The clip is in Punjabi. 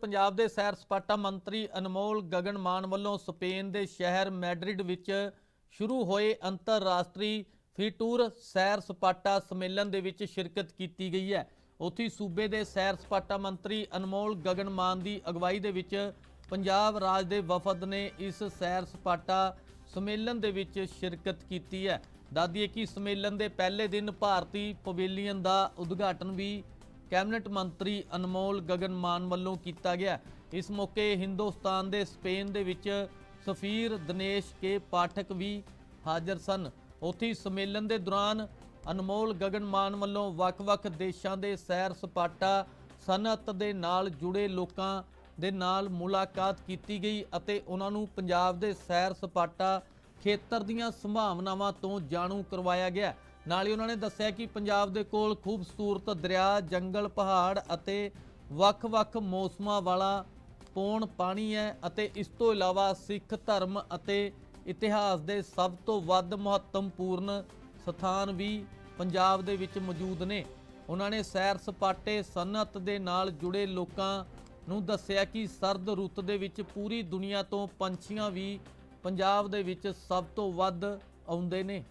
ਪੰਜਾਬ ਦੇ ਸੈਰ ਸਪਾਟਾ ਮੰਤਰੀ ਅਨਮੋਲ ਗਗਨ ਮਾਨ ਵੱਲੋਂ ਸਪੇਨ ਦੇ ਸ਼ਹਿਰ ਮੈਡਰਿਡ ਵਿੱਚ ਸ਼ੁਰੂ ਹੋਏ ਅੰਤਰਰਾਸ਼ਟਰੀ ਫੀਟੂਰ ਸੈਰ ਸਪਾਟਾ ਸੰਮੇਲਨ ਦੇ ਵਿੱਚ ਸ਼ਿਰਕਤ ਕੀਤੀ ਗਈ ਹੈ। ਉੱਥੇ ਸੂਬੇ ਦੇ ਸੈਰ ਸਪਾਟਾ ਮੰਤਰੀ ਅਨਮੋਲ ਗਗਨ ਮਾਨ ਦੀ ਅਗਵਾਈ ਦੇ ਵਿੱਚ ਪੰਜਾਬ ਰਾਜ ਦੇ ਵਫਦ ਨੇ ਇਸ ਸੈਰ ਸਪਾਟਾ ਸੰਮੇਲਨ ਦੇ ਵਿੱਚ ਸ਼ਿਰਕਤ ਕੀਤੀ ਹੈ। ਦਾਦੀਏ ਕਿ ਸੰਮੇਲਨ ਦੇ ਪਹਿਲੇ ਦਿਨ ਭਾਰਤੀ ਪਵੇਲੀਅਨ ਦਾ ਉਦਘਾਟਨ ਵੀ ਕੈਬਨਿਟ ਮੰਤਰੀ ਅਨਮੋਲ ਗਗਨ ਮਾਨ ਵੱਲੋਂ ਕੀਤਾ ਗਿਆ। ਇਸ ਮੌਕੇ ਹਿੰਦੁਸਤਾਨ ਦੇ ਸਪੇਨ ਦੇ ਵਿੱਚ ਸਫੀਰ, ਦਿਨੇਸ਼ ਕੇ ਪਾਠਕ ਵੀ ਹਾਜ਼ਰ ਸਨ। ਉੱਥੇ ਸੰਮੇਲਨ ਦੇ ਦੌਰਾਨ ਅਨਮੋਲ ਗਗਨ ਮਾਨ ਵੱਲੋਂ ਵੱਖ-ਵੱਖ ਦੇਸ਼ਾਂ ਦੇ ਸੈਰ ਸਪਾਟਾ, ਸਨਅਤ ਦੇ ਨਾਲ ਜੁੜੇ ਲੋਕਾਂ ਦੇ ਨਾਲ ਮੁਲਾਕਾਤ ਕੀਤੀ ਗਈ ਅਤੇ ਉਹਨਾਂ ਨੂੰ ਪੰਜਾਬ ਦੇ ਸੈਰ ਸਪਾਟਾ ਖੇਤਰ ਦੀਆਂ ਸੰਭਾਵਨਾਵਾਂ ਤੋਂ ਜਾਣੂ ਕਰਵਾਇਆ ਗਿਆ। ਨਾਲ ਹੀ ਉਹਨਾਂ ਨੇ ਦੱਸਿਆ ਕਿ ਪੰਜਾਬ ਦੇ ਕੋਲ ਖੂਬਸੂਰਤ ਦਰਿਆ, ਜੰਗਲ, ਪਹਾੜ ਅਤੇ ਵੱਖ-ਵੱਖ ਮੌਸਮਾਂ ਵਾਲਾ ਪੌਣ ਪਾਣੀ ਹੈ ਅਤੇ ਇਸ ਤੋਂ ਇਲਾਵਾ ਸਿੱਖ ਧਰਮ ਅਤੇ ਇਤਿਹਾਸ ਦੇ ਸਭ ਤੋਂ ਵੱਧ ਮਹੱਤਵਪੂਰਨ ਸਥਾਨ ਵੀ ਪੰਜਾਬ ਦੇ ਵਿੱਚ ਮੌਜੂਦ ਨੇ। ਉਹਨਾਂ ਨੇ ਸੈਰ ਸਪਾਟੇ, ਸਨਅਤ ਦੇ ਨਾਲ ਜੁੜੇ ਲੋਕਾਂ ਨੂੰ ਦੱਸਿਆ ਕਿ ਸਰਦ ਰੁੱਤ ਦੇ ਵਿੱਚ ਪੂਰੀ ਦੁਨੀਆ ਤੋਂ ਪੰਛੀਆਂ ਵੀ ਪੰਜਾਬ ਦੇ ਵਿੱਚ ਸਭ ਤੋਂ ਵੱਧ ਆਉਂਦੇ ਨੇ।